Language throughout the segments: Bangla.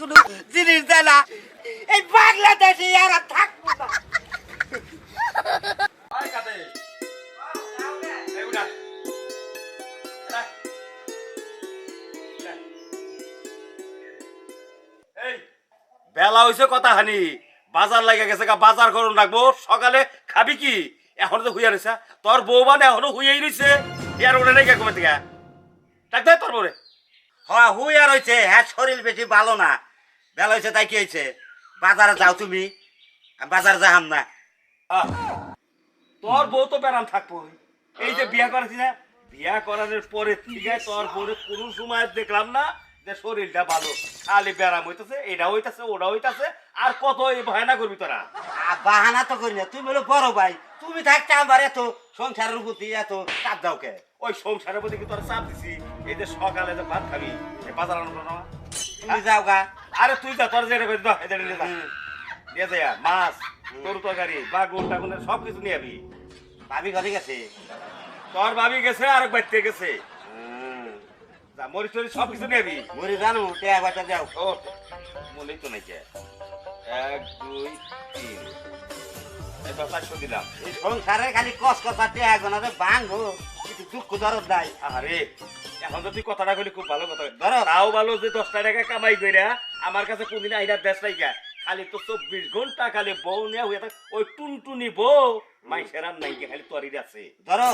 কোনো জিনিস দেয় না। এই বাংলাদেশে আর থাকব না। বেলা হইছে কথা হানি। বাজার লাগে গেছে গা, বাজার করুন রাখব সকালে খাবি কি? এখন তো হুইয়া রয়েছে তোর বউ মানে এখনও হুইয়াই রয়েছে ইয়ার ওরে নেই কমে থেকে। ডাক দে তোর বউরে। হ্যাঁ হুই আর হয়েছে হ্যাঁ শরীর বেশি ভালো না। বেলা হয়েছে তাই কি হয়েছে বাজারে যাও তুমি। বাজারে যাহাম না তোর বউ তো বেড়াম থাকব। এই যে বিয়া করেছি না বিয়া করানোর পরে থেকে তোর বউরে কোনো সময় দেখলাম না যে শরীরটা ভালো। খালি ব্যারাম হইতেছে এটা হইতাছে ওটা হইতাছে। আর কত এই ভয়না করবি তোরা? বাহানা তো করি না। তুমি হলো বড় ভাই। তুমি থাকতে আমার এত সংসারের প্রতি এত চাপ দাও কে? ওই সংসারের প্রতি কি তোরা চাপ দিছি? এই যে সকালে যে ভাত খাবি বাজার আনব না? তুমি যাও গা। আরে তুই যা তোর যেটা করে দাও এটা নিয়ে যা। নিয়ে যা মাছ তোর তরকারি বাগুন টাগুনের সব কিছু নিয়ে যাবি ভাবি ঘরে গেছে? তোর ভাবি গেছে আর বাইতে গেছে। যা মরিচ টরিচ সব কিছু নিয়ে যাবি মরি জানো টেয়া বাচ্চা যাও। ও মনেই তো নাকি এক দুই তিন। পাঁচশো দিলাম এই সংসারে খালি কস কথা টেয়া গোনারে ভাঙো কিছু দুঃখ দরদ নাই। আরে এখন তুই কথাটা কইলি খুব ভালো কথা ধরো। তাও ভালো যে দশটা টাকা কামাই কইরা আমার কাছে কোনদিন আইনা দেশ নাই গা খালি তো চব্বিশ ঘণ্টা খালি বউ নেওয়া হয়ে থাকে ওই টুনটুনি বউ মাইসের আর নাই খালি তরির আছে। ধরো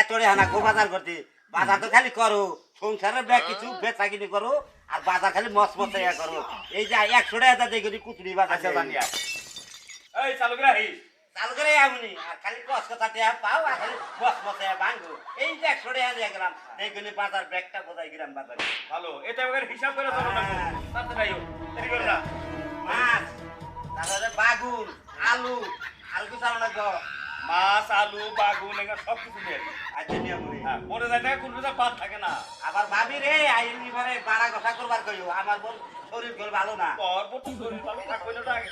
এতরে হানা গো বাজার করতে বাজার তো খালি করো সংসারের ব্যাগ কিছু বেচা কিনি করো আর বাজার খালি মস মশাইয়া করো। এই যে একশো টাকা দিয়ে কুতুরি বাজার আচ্ছা জানিয়া এই চালু করে আহিস চাল করে আমনি আর খালি কস কথা টেয়া পাও আর খালি মস মশাইয়া ভাঙো এই যে একশো টাকা দিয়ে গেলাম দেখুনি বাজার ব্যাগটা বোঝাই গেলাম বাজারে। ভালো এটা এবার হিসাব করে চলো না হ্যাঁ। তাড়াতাড়ি আইও দেরি করো না। মাছ তারপরে বাগুন আলু আলু কি চালো না গো? মাছ আলু বাগুন এগুলো সব কিছু নিয়ে। মরি মনে যায় না কোনো বাদ থাকে না। আবার ভাবি রে আইনি বাড়া কষা করবার কইও। আমার বল শরীর গোল ভালো না। বটু শরীর ভালো থাকবে না আগে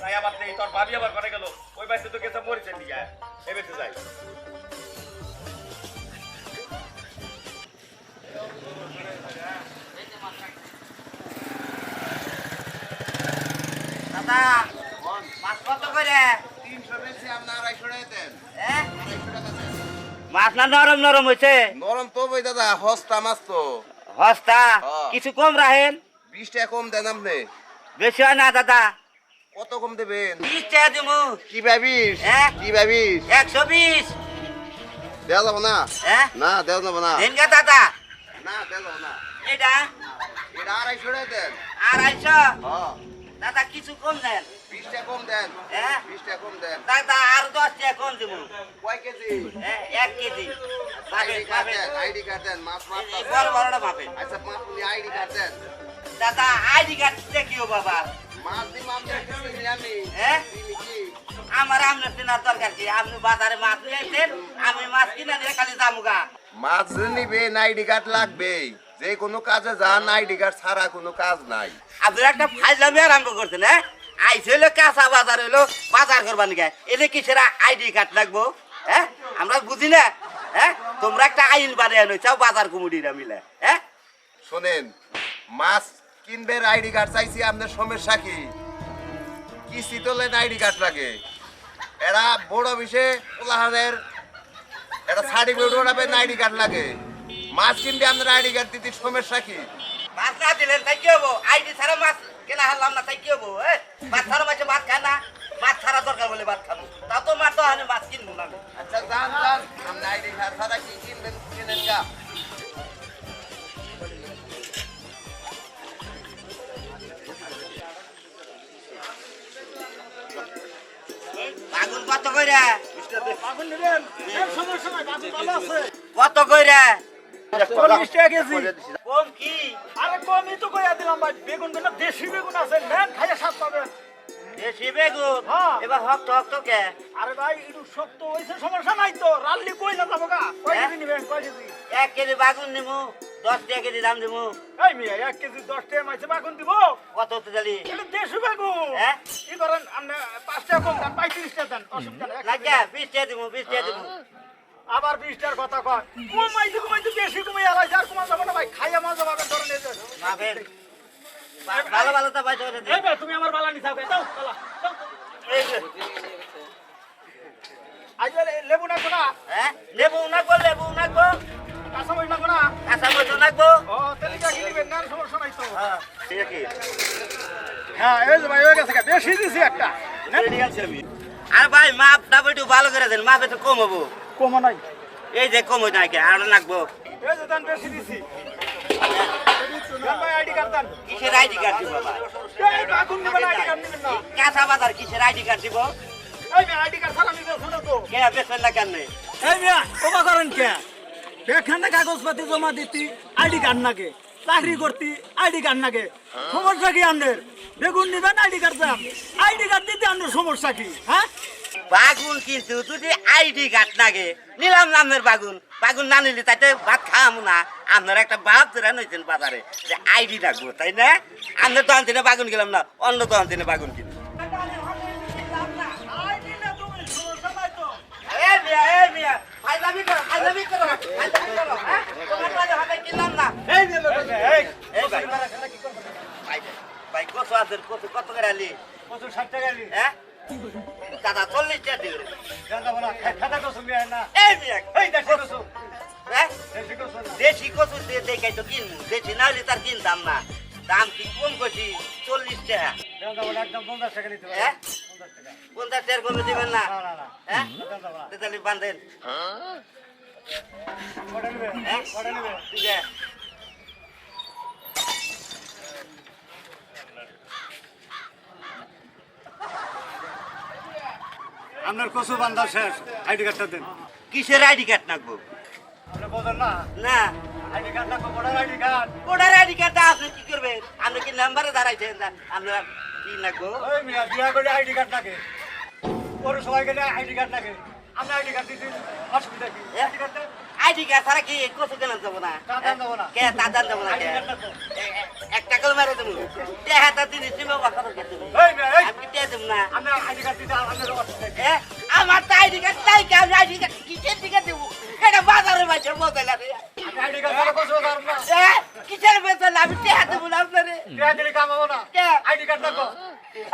তাই আবার নেই তোর ভাবি আবার করে গেল। ওই বাইসে তো গেছে মরিছে বেঁচে যাই। দাদা মাছ কত করে? তিনশো বেশি আপনার আড়াইশো টাকা দেন। হ্যাঁ? আড়াইশো টাকা দেন। মাছ না নরম নরম হয়েছে নরম তো বই দাদা হস্তা মাছ তো। হস্তা? হ্যাঁ। কিছু কম রাখেন। বিশ টাকা কম দেন আপনি। বেশি হয় না দাদা। কত কম দেবেন? বিশ টাকা দিমু। কি ভাবিস? কি ভাবিস একশো বিশ। দেওয়া যাব না? না দেওয়া যাব না। দেন দাদা। না দেওয়া যাব না। এটা এটা আড়াইশো টাকা দেন। আড়াইশো? হ্যাঁ। দাদা কিছু কম দেন। বিশ টাকা কম দেন। হ্যাঁ বিশ টাকা কম দেন। দাদা আর দশ টাকা কম দিমু। কয় কেজি? এক কেজি। আইডি কার্ড দেন আইডি কার্ড দেন মাছ মাছ বড় বড়টা আচ্ছা মাছ আইডি কার্ড দেন। দাদা আইডি কার্ড দেখিও বাবা। হ্যাঁ? আমার আপনার কেনার দরকার কি? আপনি বাজারে মাছ নিয়ে আসছেন আমি মাছ কিনে নিয়ে খালি জামুগা মাছ নিবে আইডি কার্ড লাগবে যে কোনো কাজে যান আইডি কার্ড ছাড়া কোনো কাজ নাই। আপনি একটা ফাইলামি আরম্ভ করছেন হ্যাঁ? আইসে হলো কাঁচা বাজার হলো বাজার করবার নিকে। এলে কিসের আইডি কার্ড লাগবো হ্যাঁ? আমরা বুঝি না হ্যাঁ? তোমরা একটা আইন বানিয়ে আনো চাও বাজার কুমুডিরা মিলে হ্যাঁ? শোনেন মাছ কিনবেন আইডি কার্ড চাইছি আপনার সমস্যা কি? কি শীতলেন আইডি কার্ড লাগে? এরা বড় বিষে পোলাহানের এটা সার্টিফিকেট ওঠাবেন আইডি কার্ড লাগে। মাছ কিনবে আপনার আইডি কার্ড দিতে সমস্যা কি? মাছ না দিলেন তাই কি হব? আইডি ছাড়া মাছ কেনা হারলাম না তাই কি হব হ্যাঁ? মাছ ছাড়া মাছে ভাত খায় না মাছ ছাড়া দরকার বলে ভাত খাব। তা তো মাছ তো হানে মাছ কিনবো না আচ্ছা যান যান আপনি আইডি কার্ড ছাড়া কি কিনবেন কিনেন গা? কত কইরা? কত কইরা? চল্লিশ টাকা কেজি কম কি? আরে কমই তো কইয়া দিলাম ভাই। বেগুন দেশি বেগুন আছে। নেন খাইয়া স্বাদ পাবেন। দেশি বেগুন। হ্যাঁ। এবার হক টক তো কে? আরে ভাই একটু শক্ত সমস্যা নাই তো। রাল্লি কই না যাব গা? কয় হ্যাঁ? কেজি নিবেন কেজি? এক কেজি বাগুন নিমু দশ টাকা কেজি দাম দিমু। এই মিয়া এক কেজি দশ টাকা মাইছে বাগুন দিব? কত তো জালি দেশি বেগুন। হ্যাঁ? কি করেন আপনি পাঁচ টাকা কম দেন পঁয়ত্রিশ টাকা দেন অসুবিধা নেই। বিশ টাকা বিশ টাকা আবার বিশ টাকার কথা কয়। কমাইতে কমাইতে বেশি কমাই আর কমা যাব না ভাই খাইয়া মজা পাবেন ভা- ভালো ভালো তো বে, তুমি আমার বালা নিছাও দাও বালা এই যে, লেবু না? কোনা হ্যাঁ? লেবু নাকবো লেবু নাকবো কাঁচা মরিচ না? কোনা কাঁচা মরিচ নাকবো ও তেলিকা কিনবেন না সমস্যা নাই তো। হ্যাঁ ঠিক আছে। হ্যাঁ এই যে ভাই হয়ে গেছে বেশি দিছি একটা। রেডি আছি আমি। আর ভাই মাপ টাপ একটু ভালো করে দেন মাপ একটু কম হব। কমো নাই। এই যে কম হই নাকি আর নাকবো। এই যে দান বেশি দিছি। কিসের আইডি কার্ড দিব কাঁচা বাজার কিসের আইডি কার্ড দিব? কাগজপাতি জমা দিতি আইডি কার্ড নাগে। চাকরি করতি আইডি কার্ড নাগে। সমস্যা কি আপনার বেগুন নিবেন আইডি কার্ড আইডি কার্ড দিতে আপনার সমস্যা কি হ্যাঁ? বাগুন কিন্তু যদি আইডি কার্ড লাগে নিলাম নামের বাগুন বাগুন না নিলে তাইতে ভাত খাওয়াম না আপনার একটা বাপ ধরে নইছেন বাজারে যে আইডি লাগবো তাই না আপনার তো আনতে বাগুন গেলাম না অন্য তো আনতে বাগুন কিনে এ মিয়া, এ মিয়া, ফাইজলামি করো, ফাইজলামি করো, ফাইজলামি করো, হ্যাঁ? তোমার বাজে হাতে কিনলাম না। এই যে লোক, এই, এই ভাই, ভাই, ভাই, কত কত, কত করে আনলি? প্রচুর ষাট টাকা হ্যাঁ? দাদা, চল্লিশ টাকা দিও রে। জানতাম না খাতা কসম বিয়ে না। এই মিয়া, এই দেশে কসম হ্যাঁ? দেশে কচু দিয়ে দেখাই তো কিন দেশি না হলে তার কিনতাম না। দাম কি কম করছি চল্লিশ টাকা। জানতাম না একদম পঞ্চাশ টাকা নিতে হ্যাঁ? পঞ্চাশ টাকার কমে দিবেন না। হ্যাঁ? তাহলে বান্ধেন। হ্যাঁ কটা নেবে ঠিক আছে আপনার কসু বান্ধা শেষ। আইডি কার্ডটা দেন। কিসের আইডি কার্ড নাকবো? আপনি বলেন না। না। আইডি কার্ড লাগবে voter ID card. Voter ID কার্ডটা আপনি কি করবেন? আপনি কি নাম্বারে দাঁড়াইছেন? আপনার কি নাকবো? ওই মিয়া বিয়া করলে আইডি কার্ড ওর সবাই গেলে আইডি কার্ড লাগে আপনি আইডি কার্ড দিতে অসুবিধা কি? আইডি কার্ড দেন আইডি কার্ড ছাড়া কি কচু কেন যাব না? দাদান যাব না। কে দাদান যাব না কে? আইডি কার্ডটা তো। এ- এ- একটা কল মারে দেবো টেহাটা দিন তুমি কথা বলতে তুমি এই মিয়া এই। আমি দেবো না। আমার তো আইডি কার্ড তাই কে? আমি আইডি কার্ড কিসের দিকে দেবো? এটা বাজারে বাজার বদল আপনি আইডি কার্ড কিসের বেতন আমি আপনারে? আইডি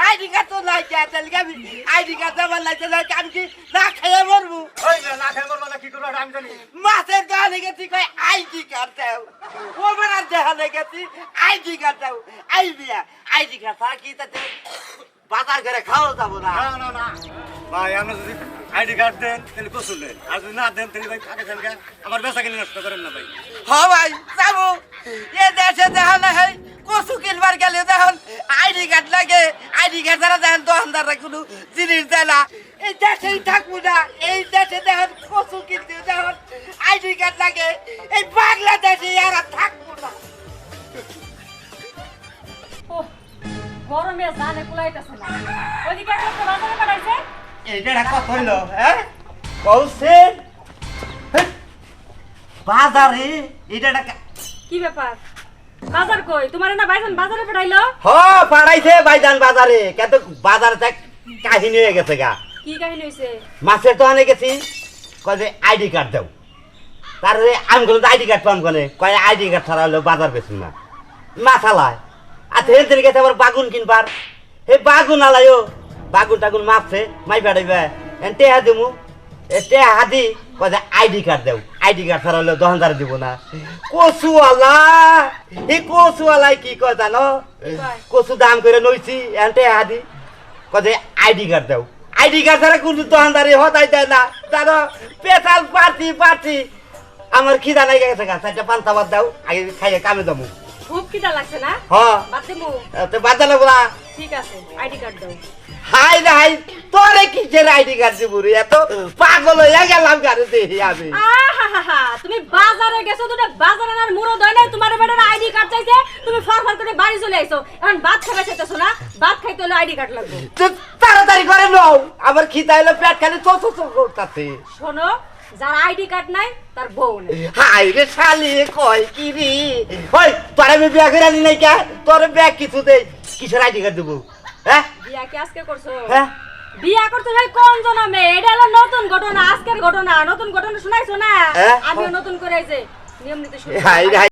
আইডি তো নাই কে? তাহলে আমি আইডি কার্ড লাগছে আমি কি না খেয়ে মরবো? না খেয়ে মরবো না কি করব আমি জানি। মাছের দোকানে গেছি কই আইডি কার্ড দাও ও বেড়ার দোকানে গেছি আইডি কার্ড দাও আই বিয়া আইডি কার্ড ছাড়া কি তাতে বাজার করে খাওয়া যাব না? না না না। ভাই আপনি যদি আইডি কার্ড দেন তাহলে কসু দেন। আর যদি না দেন তাহলে ভাই থাকে থাকবে আমার বেচা কিনে নষ্ট করেন না ভাই। হ ভাই যাব। এ দেশে দেখান হয় কচু কিনবার গেলে দেখুন আইডি কার্ড লাগে আইডি কার্ড ছাড়া দেখেন দোকানদাররা কোনো জিনিস দেয় না। এই দেশেই থাকব না এই দেশে দেখুন কচু কিনতে দেখুন কার্ড লাগে। এই বাংলাদেশে এরা থাকব না। গরমে জানে কুলাইতেছে না। ওইদিকে একটা বাজারে পাঠাইছে। এইটা কত হইল হ্যাঁ? কৌছে বাজারে এটা কি ব্যাপার? বাজার কই? তোমার না ভাইজান বাজারে পাঠাইলো? হ ভাইজান বাজারে। কাহিনী হয়ে গেছে গা। কি কাহিনী হইছে? মাছের দোকানে গেছি কয় যে আইডি কার্ড দাও। তারপরে আমি বললাম আইডি কার্ড পাম কোনে কয় আইডি কার্ড ছাড়া হলো বাজার বেশি না। মাথালায়। আচ্ছা হেন থেকে গেছে আবার বাগুন কিনবার। হে বাগুন আলাইও বাগুন টাগুন মাপছে মাই বেড়াইবে এন টেহা দিমু। এ টেহা হাদি কয় আইডি কার্ড দাও। আইডি কার্ড ছাড়া হলো দোকানদার দিব না। কচুওয়ালা। এই কচুওয়ালাই কি কয় জানো? কচু দাম করে নইছি, এন টেহা হাদি কয় আইডি কার্ড দাও। আইডি কার্ড ছাড়া কোনো দোকানদারি হতাই দেয় না। জানো? পেশাল পার্টি পার্টি আমার খিদা নাই গেছে গা চারটা পান্তা বাদ দাও আগে খাইয়ে কামে যাব খুব খিদা লাগছে না? হ। বাদ দিমু তো বাদ বলা। ঠিক আছে আইডি কার্ড দাও। হাই রে হাই তোরে কিসের আইডি কার্ড দিব রে? এত পাগল হয়ে গেলাম দেখি আমি। তুমি বাজারে গেছো বাজারে আর মুড়ো দয় নাই তোমার বেটার আইডি কার্ড চাইছে তুমি ফরফর করে বাড়ি চলে আইছো। এখন ভাত খাবে চাইতেছো না? ভাত খাইতে হলে আইডি কার্ড লাগবে। তাড়াতাড়ি করে নাও আমার খিদা হলো পেট খালি চো চো করতাছে শোনো যার আইডি কার্ড নাই তার বউ নেই। হাই রে শালি কি রে? ওই তোর আমি বিয়া করে আনি নাই কে? তোর ব্যাগ কিছু দেই কিসের আইডি কার্ড দেবো? হ্যাঁ? বিয়া কি আজকে করছ? হ্যাঁ? বিয়া করতে যাই কোন জনমে এটা হলো নতুন ঘটনা আজকের ঘটনা। নতুন ঘটনা শোনাইছো না? হ্যাঁ? আমিও নতুন করে এই যে নিয়ম নীতি শুরু